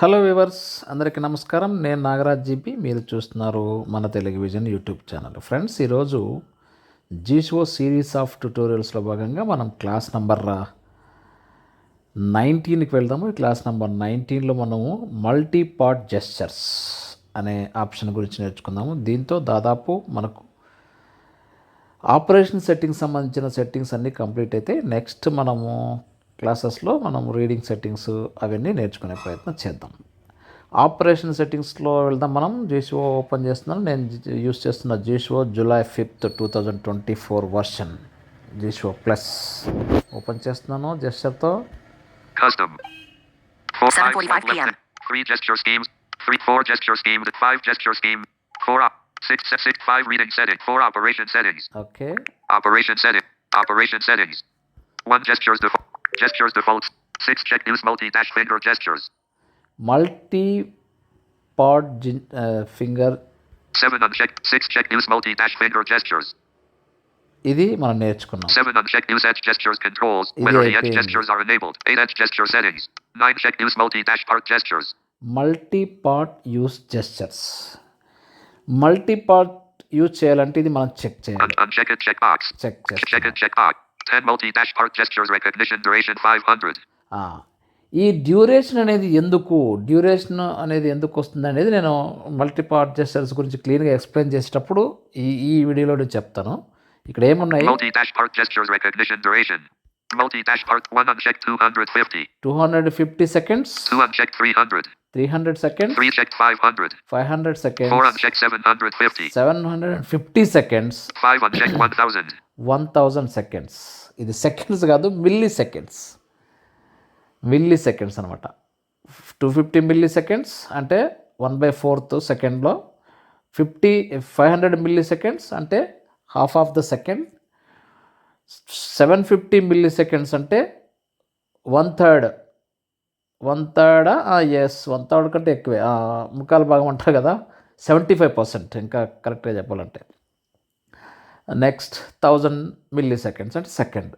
Hello viewers అందరికీ నమస్కారం. నేను నాగరాజ్ జీపీ. మీరు చూస్తున్నారు మన Telugu vision YouTube channel. Friends ఈరోజు జీషో సిరీస్ ఆఫ్ ట్యూటోరియల్స్లో భాగంగా మనం క్లాస్ నంబర్ నైన్టీన్కి వెళ్దాము. ఈ క్లాస్ నెంబర్ నైన్టీన్లో మనము మల్టీ పార్ట్ జెస్చర్స్ అనే ఆప్షన్ గురించి నేర్చుకుందాము. దీంతో దాదాపు మనకు ఆపరేషన్ సెట్టింగ్ సంబంధించిన సెట్టింగ్స్ అన్నీ కంప్లీట్ అయితే నెక్స్ట్ మనము క్లాసెస్లో మనం రీడింగ్ సెట్టింగ్స్ అవన్నీ నేర్చుకునే ప్రయత్నం చేద్దాం. ఆపరేషన్ సెట్టింగ్స్లో వెళ్దాం మనం. జీషివో ఓపెన్ చేస్తున్నాను. నేను యూస్ చేస్తున్న Jieshuo July fifth two thousand twenty four version. Jieshuo plus open చేస్తున్నాను జెస్టర్తో. Okay operation setting operation setting one gestures Gestures defaults. Six check use multi dash finger gestures. Multi part uh, finger. Seven unchecked. Six check use multi dash finger gestures. ఇది మనం నేర్చుకున్నాం seven uncheck use edge gestures controls whether the edge gestures are enabled eight edge gesture settings nine check use multi dash part gestures multi part use gestures multi part use చేయాలంటే ఇది మనం check చేయాలి check check check check check 10 multi dash part gestures recognition duration 500. ఈ duration అనేది ఎందుకు? Duration అనేది ఎందుకు వస్తుంది అనేది నేను మల్టీ పార్ట్ జెస్టర్స్ గురించి క్లియర్గా ఎక్స్ప్లెయిన్ చేసేటప్పుడు ఈ ఈ వీడియోలో నేను చెప్తాను. ఇక్కడ ఏమున్నాయి? Two hundred fifty seconds three hundred seconds 3 checked 500. Five hundred 4 seconds unchecked 750. Seven hundred and fifty seconds 5 unchecked 1000. One thousand seconds ఇది సెకండ్స్ కాదు మిల్లీ సెకండ్స్ మిల్లీ సెకండ్స్ అనమాట టూ ఫిఫ్టీ మిల్లీ సెకండ్స్ అంటే వన్ బై ఫోర్త్ సెకండ్లో fifty five hundred milliseconds అంటే half of the second seven fifty milliseconds అంటే one third one third ఎస్ one third కంటే ఎక్కువే. ముక్కాలు భాగం అంటారు కదా. సెవెంటీ ఫైవ్ పర్సెంట్ ఇంకా కరెక్ట్గా చెప్పాలంటే. నెక్స్ట్ థౌజండ్ మిల్లీ సెకండ్స్ అంటే సెకండ్.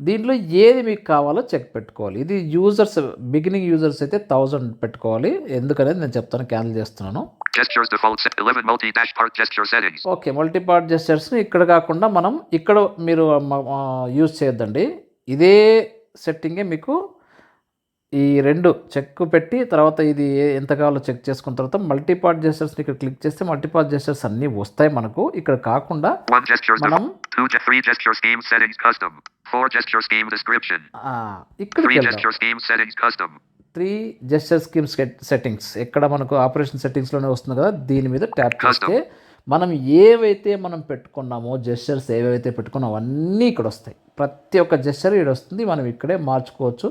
దీంట్లో ఏది మీకు కావాలో చెక్ పెట్టుకోవాలి. ఇది యూజర్స్ బిగినింగ్ యూజర్స్ అయితే థౌజండ్ పెట్టుకోవాలి. ఎందుకనేది నేను చెప్తాను క్యాన్సిల్ చేస్తున్నాను. Gestures default set 11 multi-dash part gesture settings. Okay multipart జెస్టర్స్ని ఇక్కడ కాకుండా మనం ఇక్కడ మీరు యూజ్ చేయొద్దండి. ఇదే సెట్టింగే మీకు ఈ రెండు చెక్ పెట్టి తర్వాత ఇది ఎంత కావాలో చెక్ చేసుకున్న తర్వాత మల్టీపార్ట్ జెస్టర్స్ని ఇక్కడ క్లిక్ చేస్తే మల్టీపార్ట్ జెస్టర్స్ అన్నీ వస్తాయి మనకు ఇక్కడ కాకుండా మనం default. 2 ge- 3 gesture scheme settings custom. 4 gesture scheme description. ఆ, ఇక్కడికి 3 వెళ్దాం gesture scheme settings custom. Three gesture scheme settings ఎక్కడ మనకు ఆపరేషన్ సెట్టింగ్స్లోనే వస్తుంది కదా దీని మీద ట్యాప్ చేస్తే మనం ఏవైతే మనం పెట్టుకున్నామో జెస్చర్స్ ఏవైతే పెట్టుకున్నామో అన్నీ ఇక్కడ వస్తాయి. ప్రతి ఒక్క జెస్చర్ ఇక్కడ వస్తుంది. మనం ఇక్కడే మార్చుకోవచ్చు.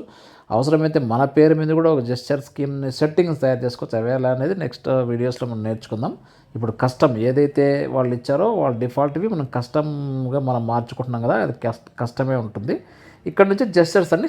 అవసరమైతే మన పేరు మీద కూడా ఒక జెస్చర్ స్కీమ్ని సెట్టింగ్స్ తయారు చేసుకోవచ్చు. అవి ఎలా అనేది నెక్స్ట్ వీడియోస్లో మనం నేర్చుకుందాం. ఇప్పుడు కస్టమ్ ఏదైతే వాళ్ళు ఇచ్చారో వాళ్ళ డిఫాల్ట్వి మనం కస్టమ్గా మనం మార్చుకుంటున్నాం కదా అది కస్టమే ఉంటుంది. ఇక్కడ నుంచి జెస్చర్స్ అన్ని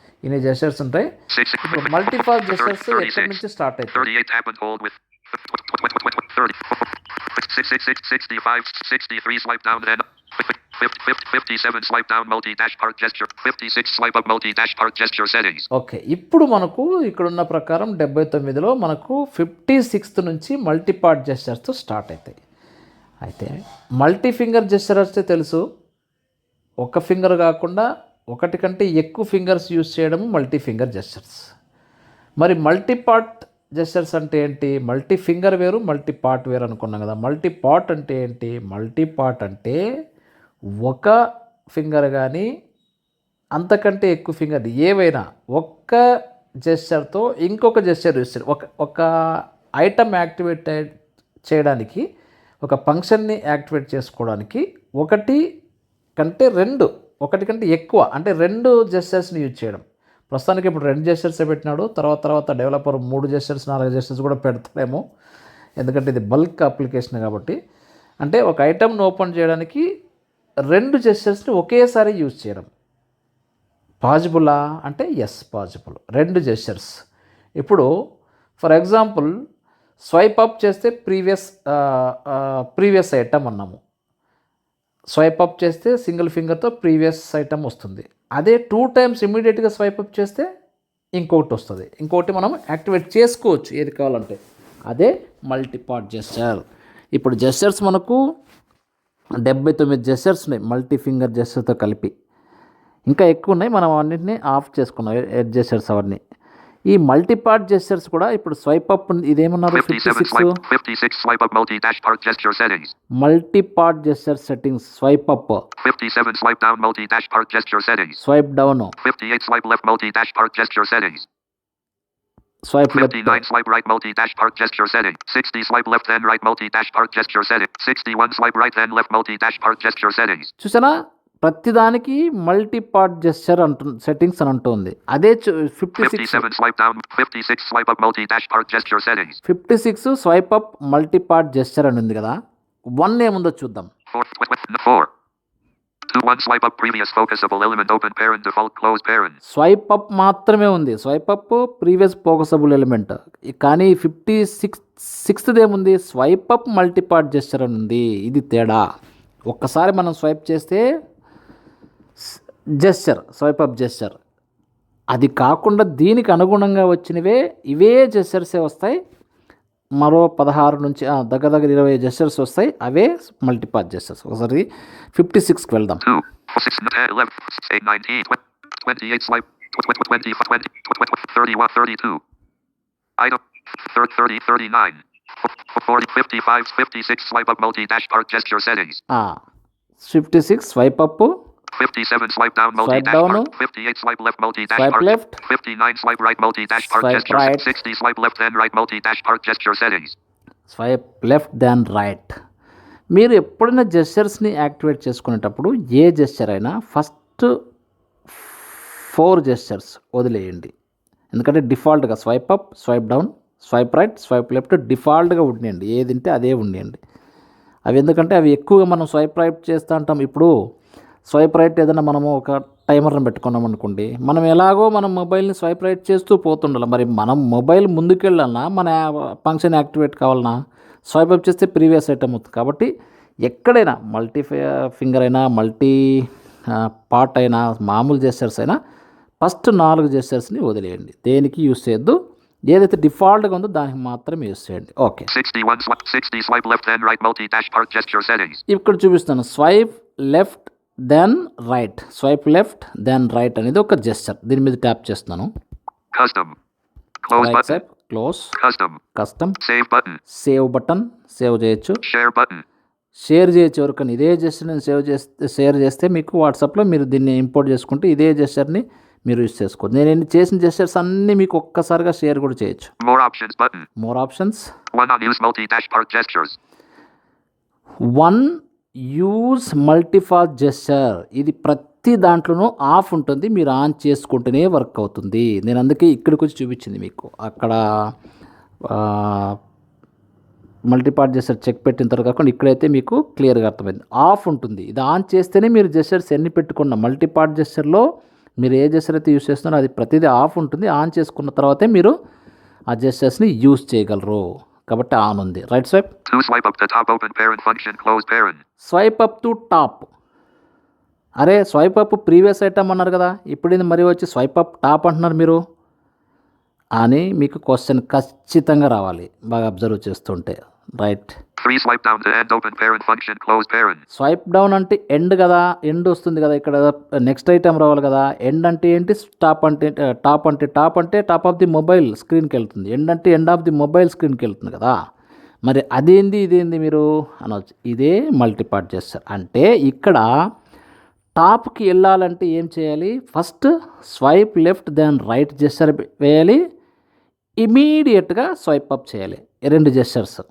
ఇన్ని జెస్టర్స్ ఉంటాయి. 6 ఇప్పుడు మల్టీపార్ట్ జెస్టర్స్ ఎక్కడి 36 నుంచి స్టార్ట్ అవుతాయి? 38 tap and hold with 30 66 65 63 swipe down then 57 swipe down multi dash part gesture. 56 swipe up multi dash part gesture settings. Okay ఇప్పుడు మనకు ఇక్కడున్న ప్రకారం డెబ్బై తొమ్మిదిలో మనకు ఫిఫ్టీ సిక్స్త్ నుంచి మల్టీపార్ట్ జెస్టర్స్ స్టార్ట్ అవుతాయి. అయితే మల్టీ ఫింగర్ జెస్చర్ వస్తే తెలుసు. ఒక ఫింగర్ కాకుండా ఒకటి కంటే ఎక్కువ ఫింగర్స్ యూజ్ చేయడము మల్టీ ఫింగర్ జెస్చర్స్ మరి మల్టీపార్ట్ జెస్టర్స్ జెస్చర్స్ అంటే ఏంటి? మల్టీ ఫింగర్ వేరు మల్టీ పార్ట్ వేరు అనుకున్నాం కదా. మల్టీ పార్ట్ అంటే ఏంటి? మల్టీ పార్ట్ అంటే ఒక ఫింగర్ కానీ అంతకంటే ఎక్కువ ఫింగర్ ఏవైనా ఒక్క జెస్చర్తో ఇంకొక జెస్చర్ యూస్ చేయడం ఒక ఒక ఐటమ్ యాక్టివేట్ చేయడానికి ఒక ఫంక్షన్ని యాక్టివేట్ చేసుకోవడానికి ఒకటి కంటే రెండు ఒకటి కంటే ఎక్కువ అంటే రెండు జెస్చర్స్ని యూజ్ చేయడం. ప్రస్తుతానికి ఇప్పుడు రెండు జెస్టర్సే పెట్టినాడు తర్వాత తర్వాత డెవలపర్ మూడు జెస్టర్స్ నాలుగు జెస్టర్స్ కూడా పెడతాడేమో ఎందుకంటే ఇది బల్క్ అప్లికేషన్ కాబట్టి. అంటే ఒక ఐటమ్ను ఓపెన్ చేయడానికి రెండు జెస్టర్స్ని ఒకేసారి యూజ్ చేయడం. పాజిబులా అంటే ఎస్ పాజిబుల్ రెండు జెస్టర్స్ ఇప్పుడు ఫర్ ఎగ్జాంపుల్ స్వైప్ అప్ చేస్తే ప్రీవియస్ ప్రీవియస్ ఐటమ్ అన్నాము. స్వైప్ అప్ చేస్తే సింగిల్ ఫింగర్తో ప్రీవియస్ ఐటమ్ వస్తుంది. అదే టూ టైమ్స్ ఇమీడియట్గా స్వైప్ అప్ చేస్తే ఇంకొకటి వస్తుంది. ఇంకొకటి మనం యాక్టివేట్ చేసుకోవచ్చు ఏది కావాలంటే. అదే మల్టీపార్ట్ జెస్చర్ ఇప్పుడు జెస్చర్స్ మనకు డెబ్బై తొమ్మిది జెస్చర్స్ ఉన్నాయి మల్టీ ఫింగర్ జెస్చర్తో కలిపి. ఇంకా ఎక్కువ ఉన్నాయి మనం అన్నింటినీ ఆఫ్ చేసుకున్నాం ఎడ్ జెస్చర్స్ అవన్నీ. ఈ మల్టీపార్ట్ జెస్చర్స్ కూడా ఇప్పుడు swipe up ఇదేమన్నారు fifty 57 six swipe, 56 swipe up multi-dash part gesture settings. Multipart gesture settings swipe up 57 swipe down multi-dash part gesture settings. Swipe down 58 swipe left multi-dash part gesture settings. Swipe left 59 swipe right multi-dash part gesture setting. 60 swipe left then right multi-dash part gesture setting. 61 swipe right then left multi-dash part gesture settings. చూసారా ప్రతిదానికి multipart gesture అంటు settings అని అంటుంది. అదే fifty six 57 swipe down, 56 swipe up multi-dash part gesture settings. Fifty six swipe up multipart gesture అని ఉంది కదా. One ఏముందో చూద్దాం. 4, tw- tw- 4. 2 1 swipe up previous focusable element open parent default close parent. Swipe up మాత్రమే ఉంది. Swipe up previous focusable element కానీ fifty six sixth ఏముంది? Swipe up multipart gesture అని ఉంది. ఇది తేడా. ఒక్కసారి మనం స్వైప్ చేస్తే జెస్చర్ స్వైప్ అప్ జెస్చర్. అది కాకుండా దీనికి అనుగుణంగా వచ్చినవే ఇవే జెస్చర్సే వస్తాయి. మరో పదహారు నుంచి దగ్గర దగ్గర ఇరవై జెస్చర్స్ వస్తాయి. అవే మల్టీపార్ట్ జెస్చర్స్. ఒకసారి ఫిఫ్టీ సిక్స్కి వెళ్దాం 2, 6, 10, 11, 8, 19, 20, 28 swipe, tw- tw- 20, 20, 20, 31, 32. Item, thir- 30, 39, f- 40, 55, 56, swipe up multi-dash part gesture settings. Fifty six swipe up 57 swipe down multi-dash down. part, 58 swipe left multi-dash Swipe part, left. 59 swipe right multi-dash part Swipe gesture, right. 60 swipe left then right multi-dash part gesture settings. Swipe left then right మీరు ఎప్పుడైనా జెస్చర్స్ని activate చేసుకునేటప్పుడు ఏ gesture అయినా first four gestures వదిలేయండి ఎందుకంటే డిఫాల్ట్గా swipe up swipe down swipe right swipe left డిఫాల్ట్గా ఉండండి ఏది తింటే అదే ఉండండి అవి ఎందుకంటే అవి ఎక్కువగా మనం స్వైప్ రైట్ చేస్తూ ఉంటాం ఇప్పుడు స్వైప్ రైట్ ఏదైనా మనము ఒక టైమర్ని పెట్టుకున్నాం అనుకోండి మనం ఎలాగో మనం మొబైల్ని స్వైప్ రైట్ చేస్తూ పోతుండాలి. మరి మనం మొబైల్ ముందుకెళ్ళాలన్నా మన ఫంక్షన్ యాక్టివేట్ కావాలన్నా స్వైప్ అప్ చేస్తే ప్రీవియస్ ఐటమ్ అవుతుంది. కాబట్టి ఎక్కడైనా మల్టీ ఫింగర్ అయినా మల్టీ పార్ట్ అయినా మామూలు జెస్చర్స్ అయినా ఫస్ట్ నాలుగు జెస్చర్స్ని వదిలేయండి. దేనికి యూస్ చేయొద్దు. ఏదైతే డిఫాల్ట్గా ఉందో దానికి మాత్రమే యూస్ చేయండి. Okay. 61 swipe, 60 swipe left then right multi-dash part gesture settings. ఇక్కడ చూపిస్తాను. Swipe left then right swipe left then right అనేది ఒక జెస్చర్ దీని మీద ట్యాప్ చేస్తున్నాను. Close. Custom Save button. Save button save చేయొచ్చు. షేర్ చేయొచ్చు ఎవరికైనా. ఇదే జెస్చర్ని సేవ్ చేస్తే షేర్ చేస్తే మీకు వాట్సాప్లో మీరు దీన్ని ఇంపోర్ట్ చేసుకుంటే ఇదే జెస్చర్ని మీరు యూస్ చేసుకోవచ్చు. నేను ఎన్ని చేసిన జెస్చర్స్ అన్నీ మీకు ఒక్కసారిగా షేర్ కూడా చేయొచ్చు. More options. వన్ యూజ్ మల్టీఫాస్ జెస్చర్ ఇది ప్రతి దాంట్లోనూ ఆఫ్ ఉంటుంది. మీరు ఆన్ చేసుకుంటేనే వర్క్ అవుతుంది. నేను అందుకే ఇక్కడికి వచ్చి చూపించింది మీకు. అక్కడ మల్టీపార్ట్ జెస్టర్ చెక్ పెట్టిన తర్వాత కాకుండా ఇక్కడైతే మీకు క్లియర్గా అర్థమైంది. ఆఫ్ ఉంటుంది. ఇది ఆన్ చేస్తేనే మీరు జెస్టర్స్ ఎన్ని పెట్టుకున్న మల్టీపార్ట్ జెస్టర్లో మీరు ఏ జెస్టర్ అయితే యూస్ చేస్తున్నారో అది ప్రతిదీ ఆఫ్ ఉంటుంది. ఆన్ చేసుకున్న తర్వాతే మీరు ఆ జెస్టర్స్ని యూస్ చేయగలరు. కాబట్టి ఆన్ ఉంది. Right swipe swipe up the top open parent function close parent. Swipe up to top అరే స్వైప్ అప్ ప్రీవియస్ ఐటమ్ అన్నారు కదా. ఇప్పుడు ఇది మరి వచ్చి స్వైప్ అప్ టాప్ అంటున్నారు మీరు. అని మీకు క్వశ్చన్ ఖచ్చితంగా రావాలి. బాగా అబ్జర్వ్ చేస్తుంటే. Right down to end open parent function close parent. Swipe down అంటే ఎండ్ కదా ఎండ్ వస్తుంది కదా ఇక్కడ నెక్స్ట్ ఐటమ్ రావాలి కదా. ఎండ్ అంటే ఏంటి? టాప్ అంటే టాప్ అంటే టాప్ అంటే టాప్ ఆఫ్ ది మొబైల్ స్క్రీన్కి వెళ్తుంది. ఎండ్ అంటే ఎండ్ ఆఫ్ ది మొబైల్ స్క్రీన్కి వెళ్తుంది కదా. మరి అదేంది ఇదేంది మీరు? అనవచ్చు ఇదే మల్టీపార్ట్ చేస్తారు అంటే ఇక్కడ టాప్కి వెళ్ళాలంటే ఏం చేయాలి? First swipe left then right gesture వేయాలి. ఇమీడియట్గా స్వైప్ అప్ చేయాలి. రెండు జెస్చర్స్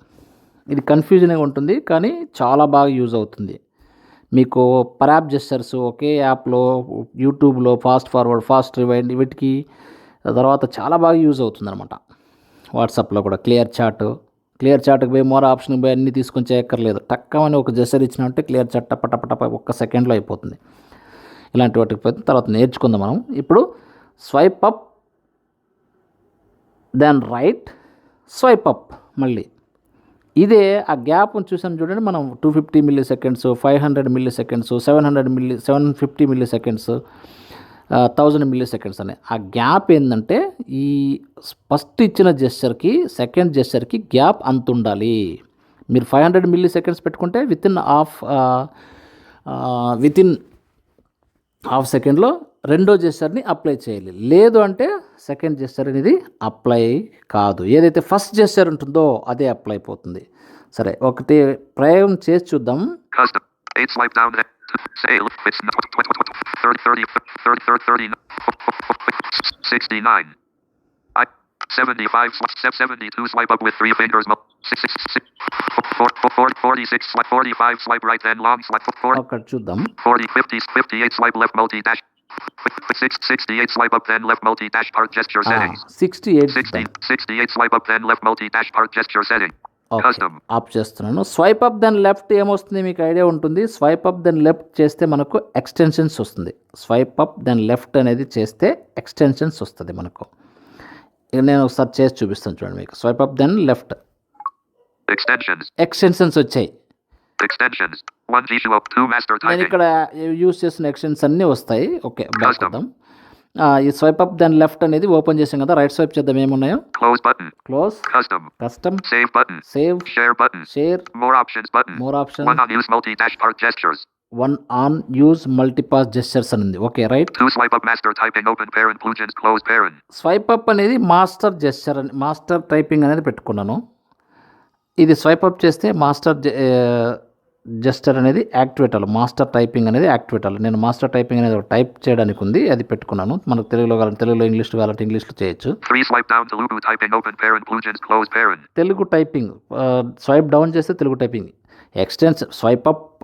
ఇది కన్ఫ్యూజన్గా ఉంటుంది కానీ చాలా బాగా యూజ్ అవుతుంది. మీకు పరాప్ జెస్టర్స్ ఒకే యాప్లో యూట్యూబ్లో ఫాస్ట్ ఫార్వర్డ్ ఫాస్ట్ రివైండ్ వీటికి తర్వాత చాలా బాగా యూజ్ అవుతుందన్నమాట. వాట్సాప్లో కూడా క్లియర్ చాట్ క్లియర్ చాట్కి పోయి మోర్ ఆప్షన్ పోయి అన్నీ తీసుకొని చేయక్కర్లేదు. టక్కమని ఒక జెస్టర్ ఇచ్చినట్టే క్లియర్ చాట్ టప టప ఒక్క సెకండ్లో అయిపోతుంది. ఇలాంటి వాటికి పోతే తర్వాత నేర్చుకుందాం మనం. ఇప్పుడు swipe up then right swipe up మళ్ళీ. ఇదే ఆ గ్యాప్ను చూసాను చూడండి మనం two fifty milliseconds five hundred milliseconds seven hundred milli seven fifty milliseconds thousand milliseconds అని. ఆ గ్యాప్ ఏంటంటే ఈ ఫస్ట్ ఇచ్చిన జెస్చర్కి సెకండ్ జెస్చర్కి గ్యాప్ అంత ఉండాలి మీరు ఫైవ్ హండ్రెడ్ మిల్లీ సెకండ్స్ పెట్టుకుంటే within half within half సెకండ్లో రెండో జెస్టర్ని అప్లై చేయాలి. లేదు అంటే సెకండ్ జెస్టర్ అనేది అప్లై కాదు. ఏదైతే ఫస్ట్ జెస్టర్ ఉంటుందో అదే అప్లై అయిపోతుంది. సరే ఒకటి ప్రయోగం చేసి చూద్దాం. ఒకటి చూద్దాం. 68 swipe up then left multi dash part gesture eight 60, 68 swipe up then left multi dash part gesture setting. Off చేస్తున్నాను. స్వైప్ అప్ దెన్ లెఫ్ట్ ఏమొస్తుంది? మీకు ఐడియా ఉంటుంది. స్వైప్ అప్ దెన్ లెఫ్ట్ చేస్తే మనకు ఎక్స్టెన్షన్స్ వస్తుంది. స్వైప్ అప్ దెన్ లెఫ్ట్ అనేది చేస్తే extensions వస్తుంది మనకు. నేను ఒకసారి చేసి చూపిస్తాను చూడండి మీకు. Swipe up then left Extensions. Extensions వచ్చాయి. Extensions. 1 G to up 2 master నేను. ఇక్కడ యూస్ చేసిన ఎక్స్టెన్స్ అన్నీ వస్తాయి ఓకే బ్యాక్ ఆ, ఈ స్వైప్ అప్ దెన్ లెఫ్ట్ అనేది ఓపెన్ చేసాం కదా రైట్ స్వైప్ చేద్దాం ఏమున్నాయో Close button. Close Custom. Custom Save button. Save Share button. Share More options button. More option One on use multi dash part gestures. One on use multipass gestures అని ఉంది okay right swipe up master typing open parent plugins close parent. Swipe up అనేది master gesture అని master typing అనేది పెట్టుకున్నాను ఇది swipe up చేస్తే master gesture అనేది activate అవ్వాలి మాస్టర్ టైపింగ్ అనేది యాక్టివేట్ అవ్వాలి నేను మాస్టర్ టైపింగ్ అనేది టైప్ చేయడానికి ఉంది. అది పెట్టుకున్నాను. మనకు తెలుగులో కావాలంటే తెలుగులో ఇంగ్లీష్లో కావాలంటే ఇంగ్లీష్లో చేయొచ్చు. తెలుగు టైపింగ్ స్వైప్ డౌన్ చేస్తే తెలుగు టైపింగ్. ఎక్స్టెన్స్ స్వైప్ అప్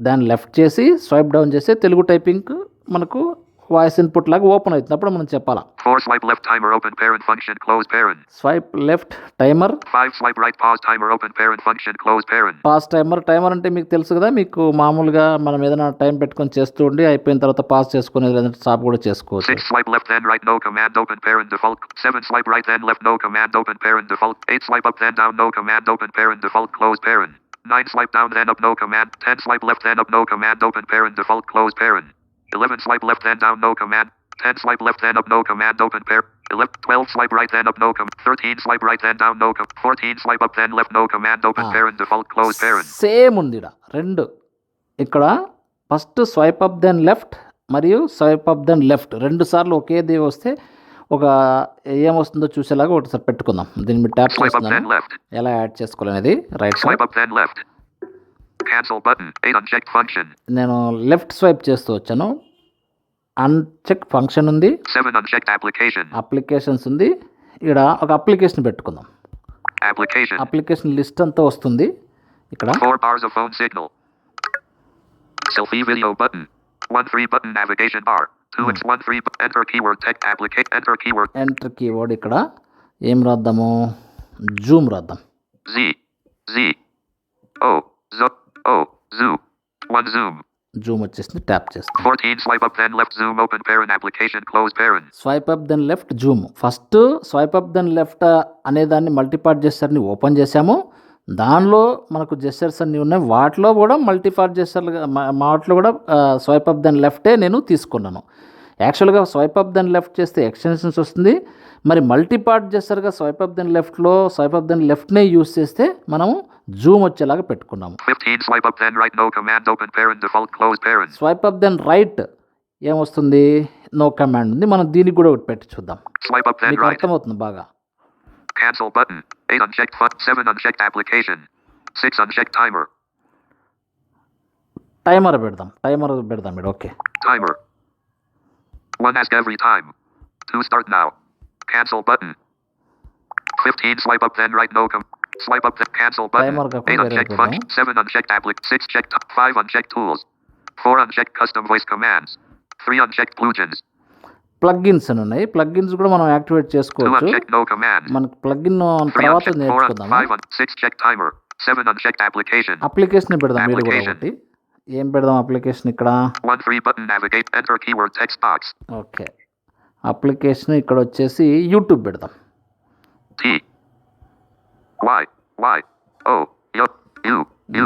దాన్ని లెఫ్ట్ చేసి స్వైప్ డౌన్ చేస్తే తెలుగు టైపింగ్ మనకు వాయిస్ ఇన్పుట్ లాగా ఓపెన్ అవుతున్నప్పుడు మనం చెప్పాలా? Four swipe left timer open parent function close parent swipe left timer five swipe right pass timer open parent function close parent pass timer timer అంటే మీకు తెలుసు కదా మీకు మామూలుగా మనం ఏదైనా టైం పెట్టుకొని చేస్తూ ఉండి అయిపోయిన తర్వాత పాస్ చేసుకునేది లేదంటే స్టాప్ కూడా చేసుకోవచ్చు. Swipe left then right no command open parent default seven swipe right then left no command open parent default eight swipe up then down no command open parent default close parent 9 swipe down then up no command. 10 swipe left then up no command open parent default close parent. Eleven swipe left then down no command. Ten swipe left then up no command open parent. Eleven, twelve swipe right then up no com. Thirteen swipe right then down no com. Fourteen swipe up then left no command open Ah. parent default close parent. Same ఉంది రెండు ఇక్కడ first swipe up then left మరియు swipe up then left రెండు సార్లు ఒకే they వస్తే ఒక ఏమొస్తుందో చూసేలాగా ఒకటిసారి పెట్టుకుందాం దీన్ని ట్యాప్ చేస్తున్నాను. ఎలా యాడ్ చేసుకోవాలనేది right Swipe up then left. Cancel button. Eight unchecked function. నేను లెఫ్ట్ స్వైప్ చేస్తూ వచ్చాను అన్చెక్ ఫంక్షన్ ఉంది. అప్లికేషన్స్ ఉంది ఇక్కడ ఒక అప్లికేషన్ పెట్టుకుందాం Application. అప్లికేషన్ లిస్ట్ అంతా వస్తుంది ఇక్కడ button. One three button navigation bar. Two X one three bu- enter keyword text applicate enter keyword enter keyword ఇక్కడ ఏం రాద్దాము జూమ్ రాద్దాం Z Z O O zoom. One zoom. Zoom వచ్చేసింది tap చేస్తాం open parent application close parent. Swipe up then left zoom first swipe up then left అనే దాన్ని multipart జెస్చర్ని open చేసాము దానిలో మనకు జెస్చర్స్ అన్నీ ఉన్నాయి వాటిలో కూడా మల్టీపార్ట్ జెస్చర్లు వాటిలో కూడా స్వైప్ అప్ దెన్ లెఫ్టే నేను తీసుకున్నాను యాక్చువల్గా స్వైప్ అప్ దెన్ లెఫ్ట్ చేస్తే ఎక్స్టెన్షన్స్ వస్తుంది. మరి మల్టీపార్ట్ చేస్తారుగా స్వైప్ అప్ దెన్ లెఫ్ట్లో స్వైప్ అప్ దెన్ లెఫ్ట్నే యూజ్ చేస్తే మనము జూమ్ వచ్చేలాగా పెట్టుకున్నాము. స్వైప్ అప్ దెన్ రైట్ ఏమొస్తుంది? నో కమాండ్ ఉంది. మనం దీనికి కూడా ఒకటి పెట్టి చూద్దాం. అర్థమవుతుంది బాగా. టైమర్ పెడదాం. టైమర్ పెడదాం okay timer One ask every time. Two start now. Cancel button. 15 swipe up then right no com. Swipe up then cancel button. Timer ka 8 kung unchecked meron function. 7 unchecked applic. 6 checked. 5 unchecked tools. 4 unchecked custom voice commands. 3 unchecked plugins. Plugins అని ఉన్నాయి plugins కూడా మనం activate 2 చేసుకోవచ్చు unchecked no commands. మనకు plugin 3 తర్వాత unchecked 4 un- నేర్చుకుందాము 5 un- 6 checked timer. 7 unchecked application. Application పెడదాం మీరు కూడా Application. ఒకటి ఏం పెడదాం అప్లికేషన్ ఇక్కడ? 1 3 button navigate enter keyword text box. Okay application ఇక్కడ వచ్చేసి యూట్యూబ్ పెడదాం.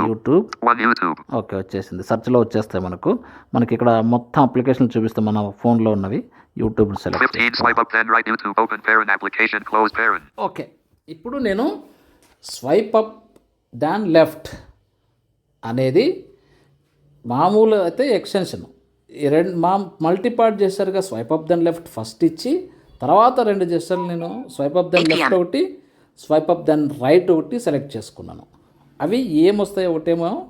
YouTube 1 YouTube. ఓకే వచ్చేసింది. సెర్చ్లో వచ్చేస్తాయి మనకు. మనకి ఇక్కడ మొత్తం అప్లికేషన్ చూపిస్తాం మన ఫోన్లో ఉన్నవి. YouTube select 15 swipe up then right YouTube open parent application close parent. Okay ఇప్పుడు నేను స్వైప్ అప్ దాన్ లెఫ్ట్ అనేది మామూలు అయితే ఎక్స్టెన్షన్ ఈ రెండు మా multipart చేశారుగా swipe up then left first ఇచ్చి తర్వాత రెండు చేస్తారు నేను స్వైప్ అప్ దెన్ లెఫ్ట్ ఒకటి స్వైప్ అప్ దెన్ రైట్ ఒకటి సెలెక్ట్ చేసుకున్నాను. అవి ఏమొస్తాయి ఒకటేమో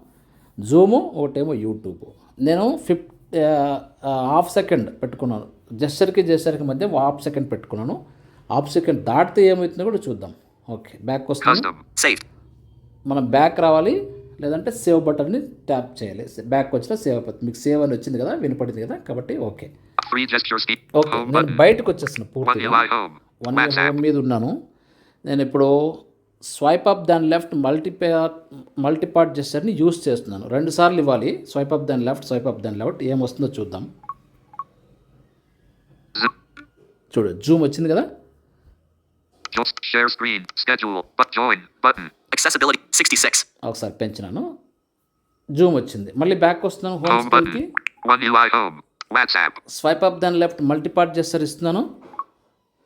జూము ఒకటేమో యూట్యూబ్ నేను ఫిఫ్ హాఫ్ సెకండ్ పెట్టుకున్నాను. జస్టర్కి జస్టర్కి మధ్య హాఫ్ సెకండ్ పెట్టుకున్నాను. హాఫ్ సెకండ్ దాటితే ఏమవుతుందో కూడా చూద్దాం. ఓకే బ్యాక్ వస్తాను. మనం బ్యాక్ రావాలి. లేదంటే సేవ్ బటన్ని ట్యాప్ చేయాలి బ్యాక్ వచ్చినా సేవ్ అయిపోతుంది మీకు సేవ్ అని వచ్చింది కదా వినపడింది కదా కాబట్టి ఓకే. ఓకే నేను. బయటకు వచ్చేసిన పూర్తిగా. వన్. హోమ్ మీద ఉన్నాను నేను ఇప్పుడు స్వైప్ అప్ దాని లెఫ్ట్ మల్టీపార్ట్ మల్టీపార్ట్ జెస్టర్ని యూస్ చేస్తున్నాను రెండు సార్లు ఇవ్వాలి స్వైప్ అప్ దాని లెఫ్ట్ స్వైప్ అప్ దాని లెఫ్ట్ ఏం వస్తుందో చూద్దాం. చూడు జూమ్ వచ్చింది కదా Just share screen. Schedule. But join. Button. Accessibility 66. ఒకసారి పెంచినాను జూమ్ వచ్చింది మళ్ళీ బ్యాక్ వస్తున్నాను హోమ్ Home స్క్రీన్కి button. One UI home. WhatsApp. Swipe up దాని లెఫ్ట్ మల్టీపార్ట్ జెస్టర్ ఇస్తున్నాను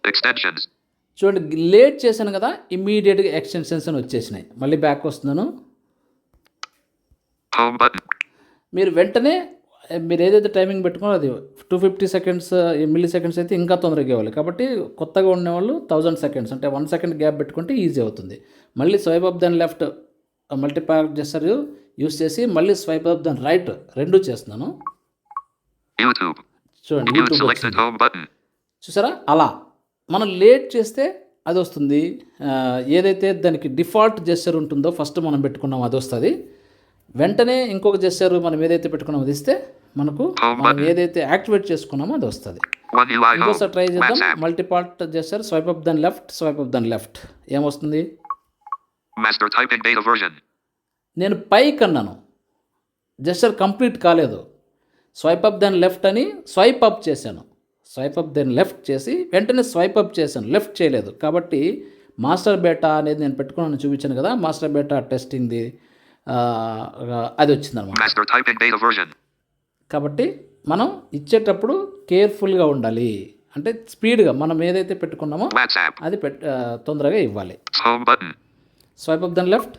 Extensions. చూడండి లేట్ చేశాను కదా ఇమ్మీడియట్గా ఎక్స్టెన్షన్స్ అని వచ్చేసినాయి మళ్ళీ బ్యాక్ వస్తున్నాను Home button. మీరు వెంటనే మీరు ఏదైతే టైమింగ్ పెట్టుకున్నారో అది two fifty seconds milliseconds అయితే ఇంకా తొందరగా ఇవ్వాలి. కాబట్టి కొత్తగా ఉండేవాళ్ళు థౌజండ్ సెకండ్స్ అంటే వన్ సెకండ్ గ్యాప్ పెట్టుకుంటే ఈజీ అవుతుంది. మళ్ళీ స్వైప్ అప్ దాని లెఫ్ట్ మల్టీపార్క్ చేస్తారు. యూస్ చేసి మళ్ళీ స్వైప్ అప్ దాని రైట్ రెండు చేస్తున్నాను. చూడండి. చూసారా? అలా. మనం లేట్ చేస్తే అది వస్తుంది. ఏదైతే దానికి డిఫాల్ట్ జెస్చర్ ఉంటుందో ఫస్ట్ మనం పెట్టుకున్నాం అది వస్తుంది. వెంటనే ఇంకొక జెస్చర్ మనం ఏదైతే పెట్టుకున్నామో అది ఇస్తే మనకు మనం ఏదైతే యాక్టివేట్ చేసుకున్నామో అది వస్తుంది. ఇంకోసారి ట్రై చేద్దాం. మల్టీపార్ట్ జెస్చర్ స్వైప్ అప్ దాని లెఫ్ట్ స్వైప్ అప్ దాని లెఫ్ట్ ఏమొస్తుంది. నేను పైకి అన్నాను. జెస్చర్ కంప్లీట్ కాలేదు. స్వైప్ అప్ దాని లెఫ్ట్ అని స్వైప్ అప్ చేశాను. స్వైప్ అప్ దాని లెఫ్ట్ చేసి వెంటనే స్వైప్ అప్ చేశాను. లెఫ్ట్ చేయలేదు. కాబట్టి మాస్టర్ బేటా అనేది నేను పెట్టుకున్నాను చూపించాను కదా. మాస్టర్ బేటా టెస్టింగ్ది అది వచ్చిందనమాట data version. కాబట్టి మనం ఇచ్చేటప్పుడు కేర్ఫుల్గా ఉండాలి అంటే స్పీడ్గా మనం ఏదైతే పెట్టుకున్నామో. అది పెట్ తొందరగా ఇవ్వాలి. స్వైప్ అప్ దాని లెఫ్ట్.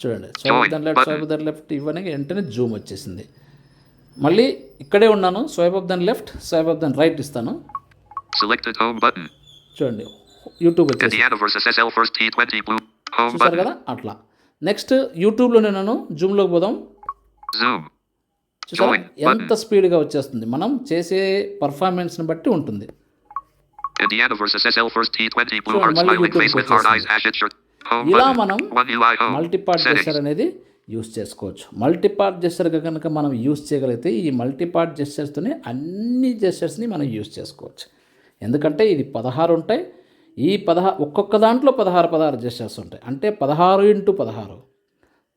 చూడండి స్వైప్ దాని లెఫ్ట్. స్వైప్ దాని లెఫ్ట్ ఇవ్వని వెంటనే జూమ్ వచ్చేసింది మళ్ళీ ఇక్కడే ఉన్నాను స్వైప్ అప్ దాని లెఫ్ట్ స్వైప్ అప్ దాని రైట్ ఇస్తాను. చూడండి యూట్యూబ్ వచ్చేసి Indiana versus SL first T20 blue. Home చూసారు. కదా అట్లా నెక్స్ట్ యూట్యూబ్లో నేను జూమ్లోకి పోదాం. చూసారా ఎంత స్పీడ్గా వచ్చేస్తుంది మనం చేసే పర్ఫార్మెన్స్ని బట్టి ఉంటుంది Indiana versus SL first T20 blue Sure, heart మళ్ళీ smiling YouTube face with hard eyes hash shirt. Home ఇలా. మనం. మల్టీపార్ట్. జెస్చర్ అనేది యూస్ చేసుకోవచ్చు మల్టీపార్ట్ జెస్చర్గా కనుక మనం యూస్ చేయగలిగితే ఈ మల్టీపార్ట్ జెస్చర్స్తోనే అన్ని జెస్చర్స్ని మనం యూస్ చేసుకోవచ్చు ఎందుకంటే ఇది పదహారు ఉంటాయి ఈ పదహా ఒక్కొక్క దాంట్లో పదహారు పదహారు జెస్టర్స్ ఉంటాయి. అంటే పదహారు ఇంటూ పదహారు.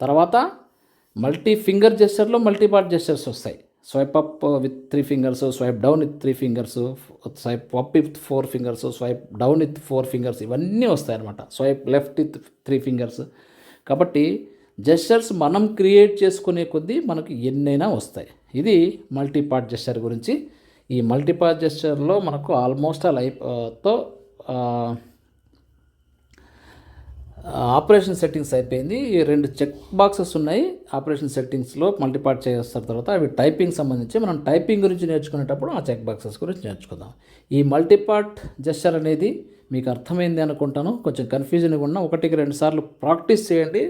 తర్వాత మల్టీ ఫింగర్ జెస్టర్లో మల్టీ పార్ట్ జెస్టర్స్ వస్తాయి. Swipe up with three fingers swipe down with three fingers swipe up with four fingers swipe down with four fingers ఇవన్నీ వస్తాయి అనమాట swipe left with three fingers కాబట్టి gestures మనం create చేసుకునే కొద్దీ మనకు ఎన్నైనా వస్తాయి. ఇది మల్టీ పార్ట్ జెస్టర్ గురించి. ఈ మల్టీపార్ట్ జెస్టర్లో మనకు ఆల్మోస్ట్ ఆ లైఫ్తో ఆపరేషన్ సెట్టింగ్స్ అయిపోయింది. ఈ రెండు చెక్ బాక్సెస్ ఉన్నాయి. ఆపరేషన్ సెట్టింగ్స్లో మల్టీపార్ట్ చేస్తారు తర్వాత అవి టైపింగ్ సంబంధించి మనం టైపింగ్ గురించి నేర్చుకునేటప్పుడు ఆ చెక్ బాక్సెస్ గురించి నేర్చుకుందాం. ఈ మల్టీపార్ట్ జెస్చర్ అనేది మీకు అర్థమైంది అనుకుంటాను. కొంచెం కన్ఫ్యూజన్గా ఉన్న ఒకటికి రెండు సార్లు ప్రాక్టీస్ చేయండి.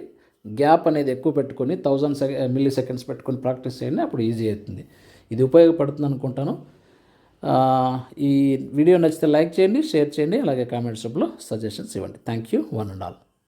గ్యాప్ అనేది ఎక్కువ పెట్టుకొని థౌజండ్ సెకండ్ మిల్లీ సెకండ్స్ పెట్టుకొని ప్రాక్టీస్ చేయండి. అప్పుడు ఈజీ అవుతుంది. ఇది ఉపయోగపడుతుంది అనుకుంటాను. ఈ వీడియో నచ్చితే లైక్ చేయండి షేర్ చేయండి అలాగే కామెంట్స్ రూపంలో సజెషన్స్ ఇవ్వండి. Thank you one and all